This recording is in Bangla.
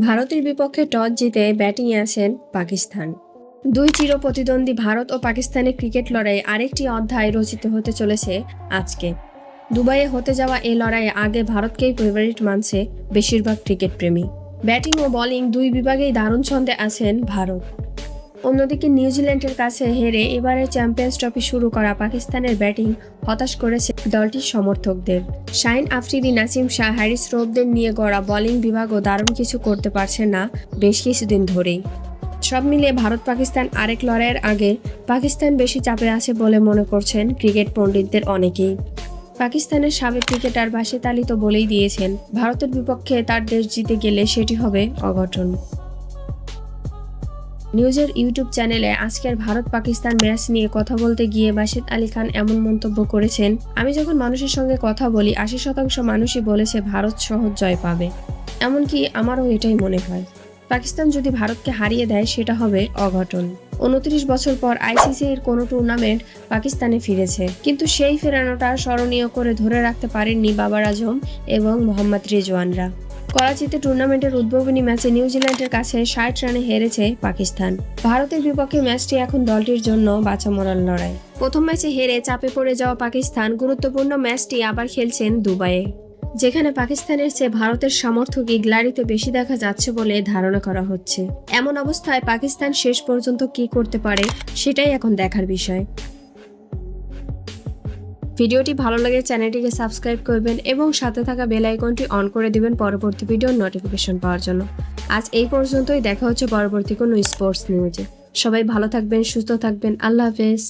ভারতের বিপক্ষে টস জিতে ব্যাটিংয়ে আসেন পাকিস্তান। দুই চির প্রতিদ্বন্দ্বী ভারত ও পাকিস্তানের ক্রিকেট লড়াই আরেকটি অধ্যায় রচিত হতে চলেছে আজকে। দুবাইয়ে হতে যাওয়া এই লড়াইয়ে আগে ভারতকেই ফেভারিট মানছে বেশিরভাগ ক্রিকেট প্রেমী ব্যাটিং ও বোলিং দুই বিভাগেই দারুণ ছন্দে আছেন ভারত। অন্যদিকে নিউজিল্যান্ডের কাছে হেরে এবারে চ্যাম্পিয়ন্স ট্রফি শুরু করা পাকিস্তানের ব্যাটিং হতাশ করেছে দলটির সমর্থকদের। শাইন আফ্রিদি, নাসিম শাহ, হ্যারিস রোবদের নিয়ে গড়া বোলিং বিভাগও দারুণ কিছু করতে পারছে না বেশ কিছুদিন ধরেই। সব মিলিয়ে ভারত পাকিস্তান আরেক লড়াইয়ের আগে পাকিস্তান বেশি চাপে আছে বলে মনে করছেন ক্রিকেট পণ্ডিতদের অনেকেই। পাকিস্তানের সাবেক ক্রিকেটার বাসিত আলী তো বলেই দিয়েছেন, ভারতের বিপক্ষে তার দেশ জিতে গেলে সেটি হবে অঘটন। নিউজের ইউটিউব চ্যানেলে আজকের ভারত পাকিস্তান ম্যাচ নিয়ে কথা বলতে গিয়ে বাসিদ আলী খান এমন মন্তব্য করেছেন, আমি যখন মানুষের সঙ্গে কথা বলি, আশি শতাংশ মানুষই বলেছে ভারত সহজ জয় পাবে। এমনকি আমারও এটাই মনে হয়। পাকিস্তান যদি ভারতকে হারিয়ে দেয়, সেটা হবে অঘটন। উনত্রিশ বছর পর আইসিসি এর কোনো টুর্নামেন্ট পাকিস্তানে ফিরেছে। কিন্তু সেই ফেরানোটা স্মরণীয় করে ধরে রাখতে পারেননি বাবার আজম এবং মোহাম্মদ রিজওয়ানরা। করাচিতে টুর্নামেন্টের উদ্বোধনী ম্যাচে নিউজিল্যান্ডের কাছে ষাট রানে হেরেছে পাকিস্তান। ভারতের বিপক্ষে ম্যাচটি এখন দলটির জন্য বাঁচা মরার লড়াই। প্রথম ম্যাচে হেরে চাপে পড়ে যাওয়া পাকিস্তান গুরুত্বপূর্ণ ম্যাচটি আবার খেলছেন দুবাইয়ে। যেখানে পাকিস্তানের চেয়ে ভারতের সমর্থকই গ্লারিতে বেশি দেখা যাচ্ছে বলে ধারণা করা হচ্ছে। এমন অবস্থায় পাকিস্তান শেষ পর্যন্ত কি করতে পারে, সেটাই এখন দেখার বিষয়। ভিডিওটি ভালো লাগে চ্যানেলটিকে সাবস্ক্রাইব করবেন এবং সাথে থাকা বেল আইকনটি অন করে দিবেন পরবর্তী ভিডিওর নোটিফিকেশন পাওয়ার জন্য। আজ এই পর্যন্তই, দেখা হচ্ছে পরবর্তী কোনো স্পোর্টস নিউজে সবাই ভালো থাকবেন, সুস্থ থাকবেন, আল্লাহ হাফেজ।